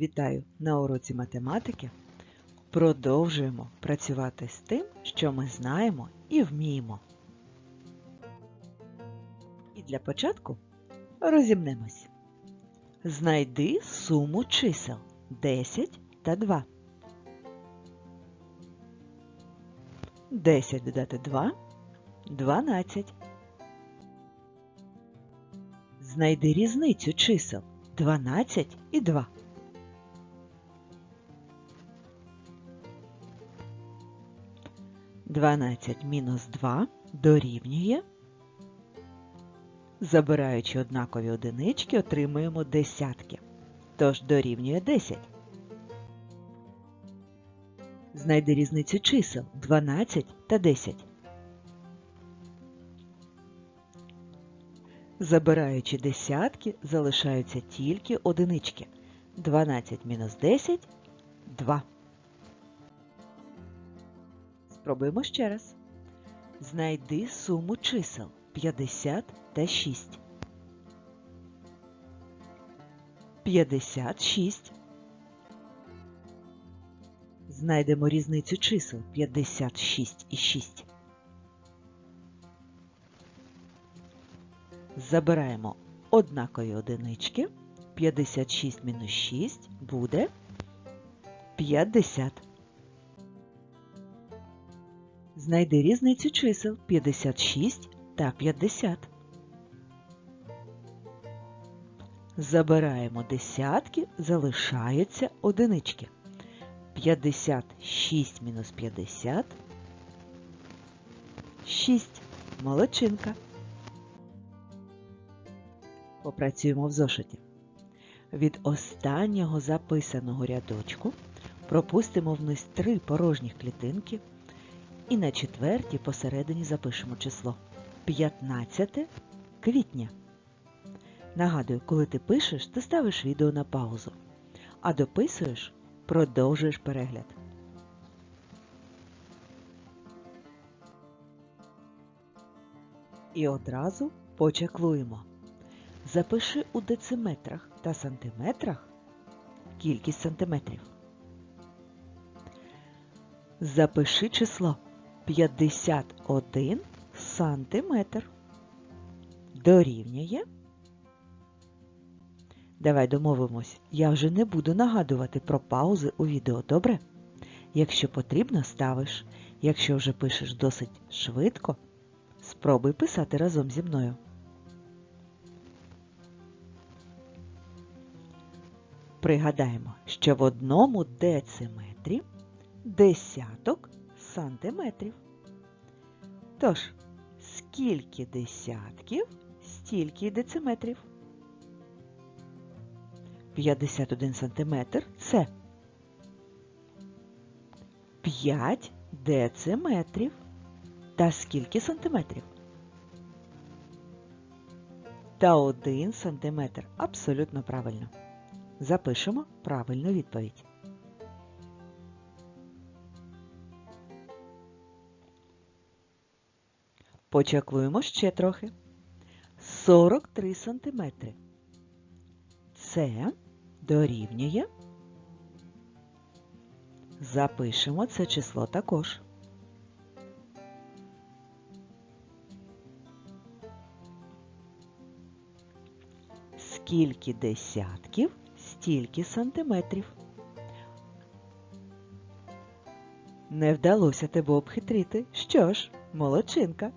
Вітаю на уроці математики. Продовжуємо працювати з тим, що ми знаємо і вміємо. І для початку розімнемось. Знайди суму чисел 10 та 2. 10 додати 2 12. Знайди різницю чисел 12 і 2. Дванадцять мінус два дорівнює. Забираючи однакові одинички, отримуємо десятки. Тож дорівнює 10. Знайди різницю чисел 12 та 10. Забираючи десятки, залишаються тільки одинички. 12 мінус 10 – 2. Спробуємо ще раз. Знайди суму чисел 50 та 6. 56. Знайдемо різницю чисел 56 і 6. Забираємо однакові одинички. 56 мінус 6 буде 50. Знайди різницю чисел 56 та 50. Забираємо десятки, залишаються одинички. 56 мінус 50 – 6. Молодчинка. Попрацюємо в зошиті. Від останнього записаного рядочку пропустимо вниз три порожніх клітинки і на четвертій посередині запишемо число 15 квітня. Нагадую, коли ти пишеш, ти ставиш відео на паузу, а дописуєш, продовжуєш перегляд. І одразу почаклуємо. Запиши у дециметрах та сантиметрах кількість сантиметрів. Запиши число 51 сантиметр. Дорівнює. Давай домовимось, я вже не буду нагадувати про паузи у відео, добре? Якщо потрібно, ставиш. Якщо вже пишеш досить швидко, спробуй писати разом зі мною. Пригадаємо, що в одному дециметрі десяток сантиметрів. Тож, скільки десятків, стільки й дециметрів. 51 сантиметр – це 5 дециметрів. Та скільки сантиметрів? Та 1 сантиметр. Абсолютно правильно. Запишемо правильну відповідь. Почаклуємо ще трохи. 43 сантиметри. Це дорівнює. Запишемо це число також. Скільки десятків, стільки сантиметрів. Не вдалося тебе обхитрити. Що ж, молодчинка.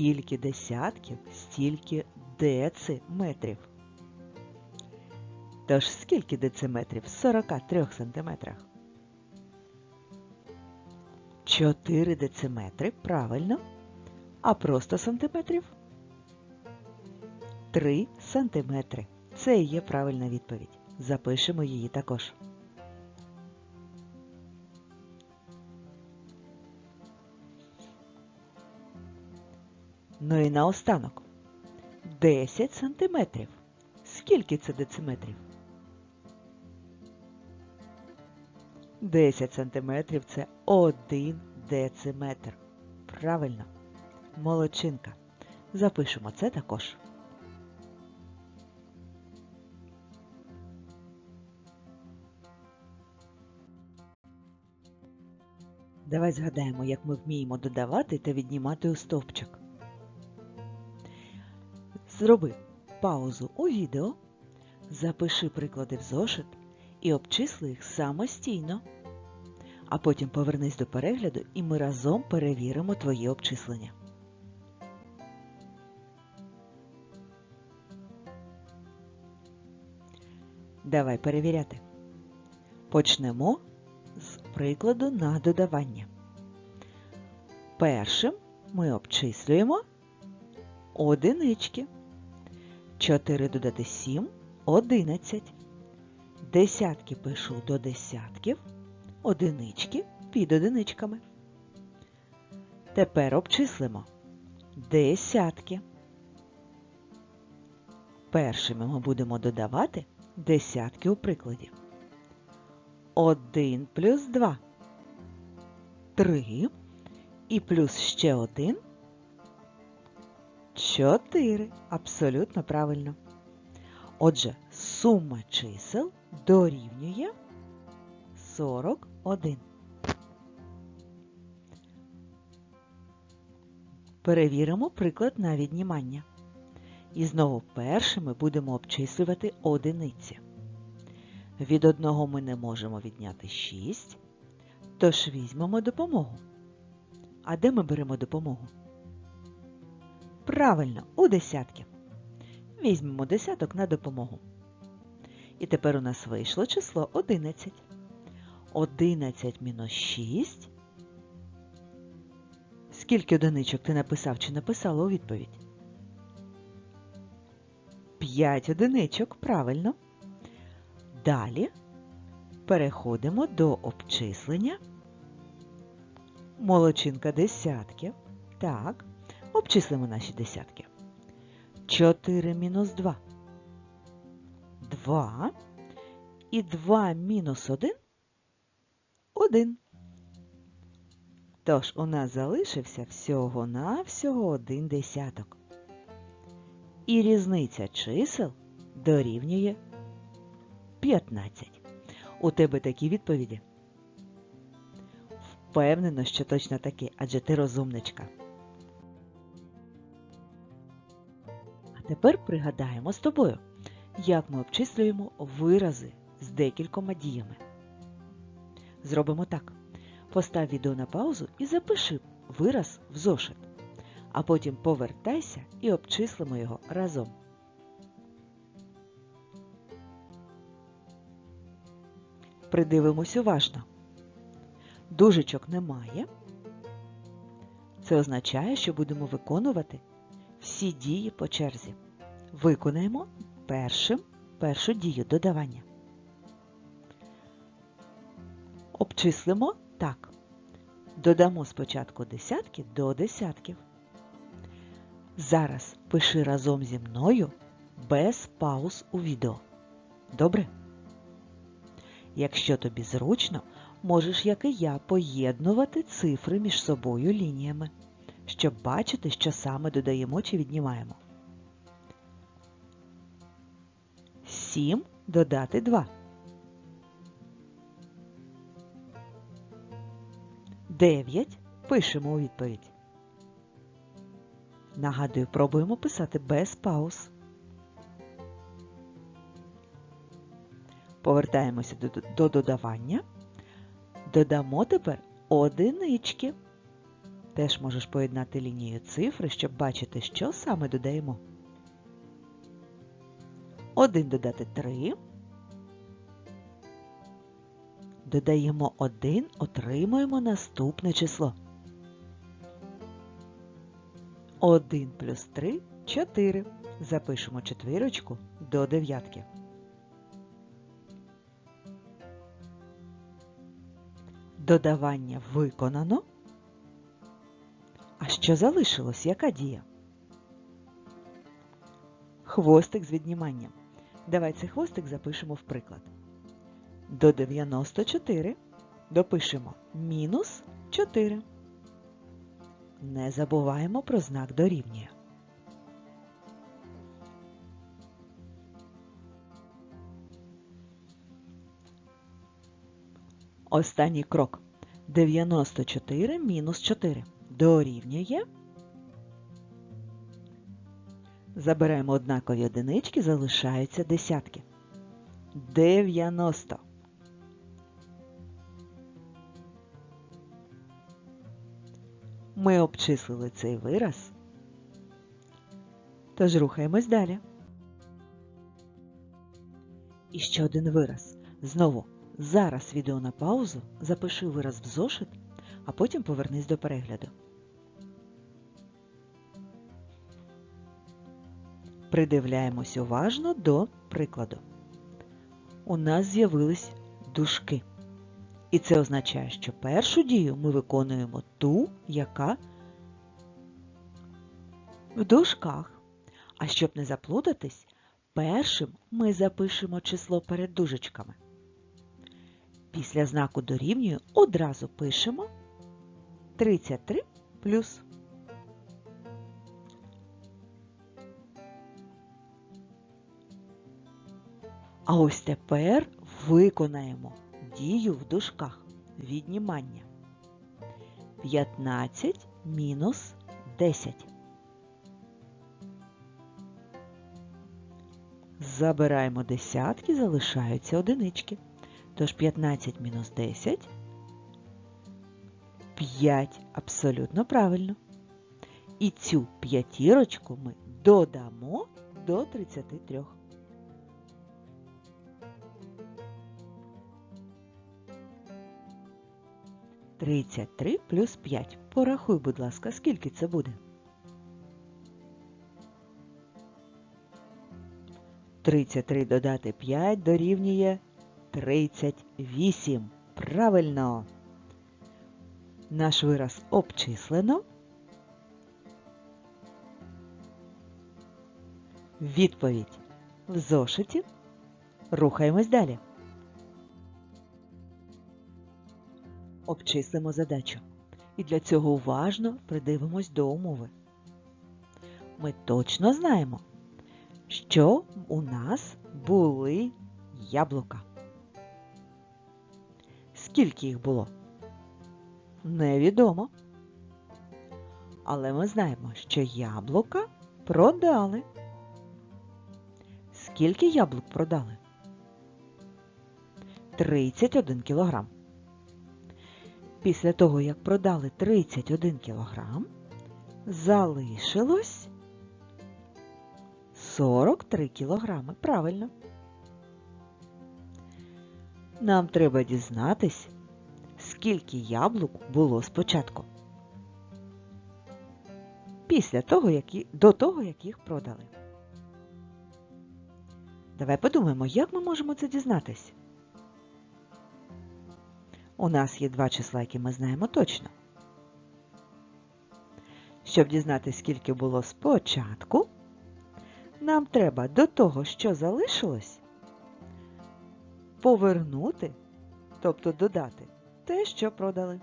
Скільки десятків, стільки дециметрів. Тож скільки дециметрів в 43 сантиметрах? 4 дециметри, правильно. А просто сантиметрів? 3 сантиметри. Це і є правильна відповідь. Запишемо її також. Ну і наостанок. 10 сантиметрів. Скільки це дециметрів? 10 сантиметрів це 1 дециметр. Правильно. Молодчинка. Запишемо це також. Давай згадаємо, як ми вміємо додавати та віднімати у стовпчик. Зроби паузу у відео, запиши приклади в зошит і обчисли їх самостійно. А потім повернись до перегляду і ми разом перевіримо твої обчислення. Давай перевіряти. Почнемо з прикладу на додавання. Першим ми обчислюємо одинички. 4 додати 7 – 11. Десятки пишу до десятків, одинички під одиничками. Тепер обчислимо десятки. Першими ми будемо додавати десятки у прикладі. 1 плюс 2 – 3 і плюс ще 1 – 4. Абсолютно правильно. Отже, сума чисел дорівнює 41. Перевіримо приклад на віднімання. І знову першими будемо обчислювати одиниці. Від одного ми не можемо відняти 6, тож візьмемо допомогу. А де ми беремо допомогу? Правильно, у десятки. Візьмемо десяток на допомогу. І тепер у нас вийшло число 11. 11 мінус 6. Скільки одиничок ти написав чи написала у відповідь? 5 одиничок, правильно. Далі переходимо до обчислення. Молочинка десятків. Так, обчислимо наші десятки. 4 мінус 2. 2. І 2 мінус 1 1. Тож у нас залишився всього-навсього один десяток. І різниця чисел дорівнює 15. У тебе такі відповіді? Впевнено, що точно такі, адже ти розумничка. Тепер пригадаємо з тобою, як ми обчислюємо вирази з декількома діями. Зробимо так. Постав відео на паузу і запиши вираз в зошит, а потім повертайся і обчислимо його разом. Придивимось уважно. Дужечок немає. Це означає, що будемо виконувати всі дії по черзі. Виконаємо першим першу дію додавання. Обчислимо так. Додамо спочатку десятки до десятків. Зараз пиши разом зі мною без пауз у відео. Добре? Якщо тобі зручно, можеш, як і я, поєднувати цифри між собою лініями, щоб бачити, що саме додаємо чи віднімаємо. 7 додати 2. 9 пишемо у відповідь. Нагадую, пробуємо писати без пауз. Повертаємося до, до додавання. Додамо тепер одинички. Теж можеш поєднати лінією цифри, щоб бачити, що саме додаємо. 1 додати 3. Додаємо 1, отримуємо наступне число. 1 плюс 3 – 4. Запишемо четвірочку до дев'ятки. Додавання виконано. Що залишилось? Яка дія? Хвостик з відніманням. Давай цей хвостик запишемо в приклад. До 94 допишемо мінус 4. Не забуваємо про знак дорівнює. Останній крок. 94 мінус 4 дорівнює. Забираємо однакові одинички, залишаються десятки. 90. Ми обчислили цей вираз. Тож рухаємось далі. І ще один вираз. Знову зараз відео на паузу, запиши вираз в зошит, а потім повернись до перегляду. Придивляємось уважно до прикладу. У нас з'явились дужки. І це означає, що першу дію ми виконуємо ту, яка в дужках. А щоб не заплутатись, першим ми запишемо число перед дужечками. Після знаку дорівнює одразу пишемо 33 плюс. А ось тепер виконаємо дію в дужках віднімання. 15 мінус 10. Забираємо десятки, залишаються одинички. Тож 15 мінус 10 5. Абсолютно правильно. І цю п'ятірочку ми додамо до 33. Тридцять три плюс п'ять. Порахуй, будь ласка, скільки це буде? Тридцять три додати п'ять дорівнює 38. Правильно. Наш вираз обчислено. Відповідь в зошиті. Рухаємось далі. Обчислимо задачу. І для цього уважно придивимось до умови. Ми точно знаємо, що у нас були яблука. Скільки їх було? Невідомо. Але ми знаємо, що яблука продали. Скільки яблук продали? 31 кілограм. Після того, як продали 31 кілограм, залишилось 43 кілограми. Правильно. Нам треба дізнатись, скільки яблук було спочатку. Після того, як до того, як їх продали. Давай подумаємо, як ми можемо це дізнатись. У нас є два числа, які ми знаємо точно. Щоб дізнатися, скільки було спочатку, нам треба до того, що залишилось, повернути, тобто додати те, що продали.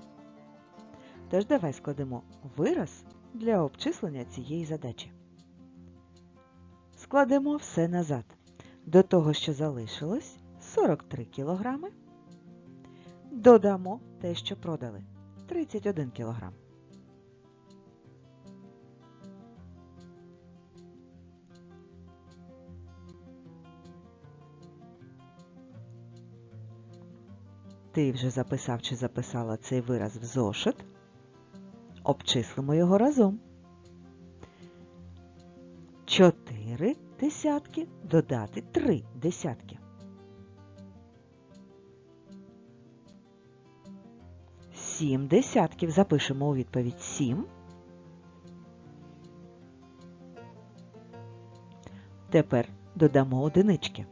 Тож давай складемо вираз для обчислення цієї задачі. Складемо все назад. До того, що залишилось 43 кілограми. Додамо те, що продали 31 кілограм. Ти вже записав чи записала цей вираз в зошит. Обчислимо його разом. 4 десятки додати 3 десятки. 7 десятків. Запишемо у відповідь 7. Тепер додамо одинички.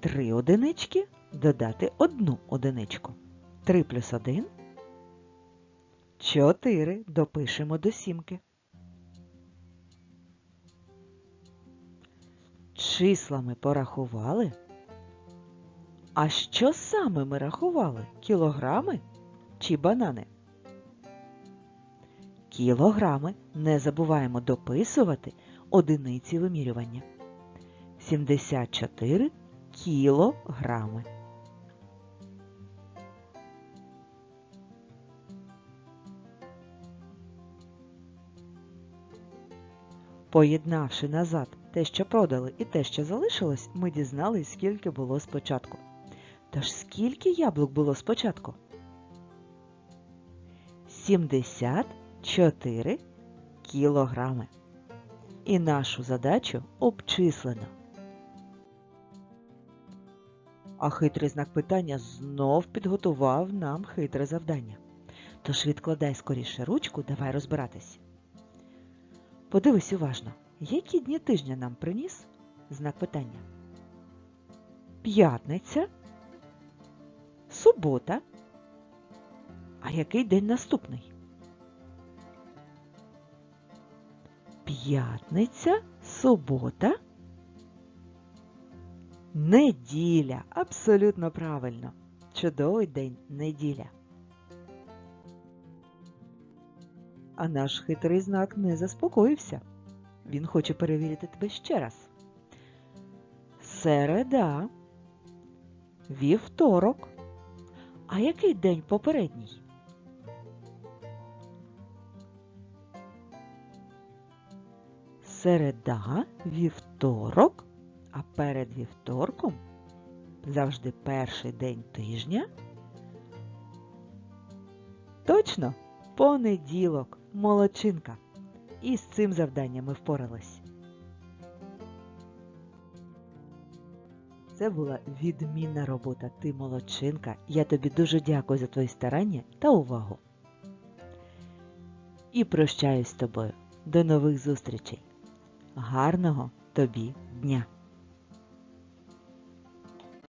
3 одинички додати одну одиничку. 3 плюс 1 – 4. Допишемо до сімки. Числа ми порахували. А що саме ми рахували? Кілограми чи банани. Кілограми не забуваємо дописувати одиниці вимірювання. 74 кілограми. Поєднавши назад те, що продали, і те, що залишилось, ми дізналися, скільки було спочатку. Тож скільки яблук було спочатку? 74 кілограми. І нашу задачу обчислено. А хитрий знак питання знов підготував нам хитре завдання. Тож відкладай скоріше ручку, давай розбиратись. Подивись уважно, які дні тижня нам приніс знак питання? П'ятниця, субота. А який день наступний? П'ятниця, субота, неділя. Абсолютно правильно. Чудовий день неділя. А наш хитрий знак не заспокоївся. Він хоче перевірити тебе ще раз. Середа, вівторок. А який день попередній? Середа, вівторок, а перед вівторком завжди перший день тижня. Точно, понеділок, молодчинка. І з цим завданням ми впорались. Це була відмінна робота. Ти молодчинка. Я тобі дуже дякую за твої старання та увагу. І прощаюсь з тобою. До нових зустрічей. Гарного тобі дня!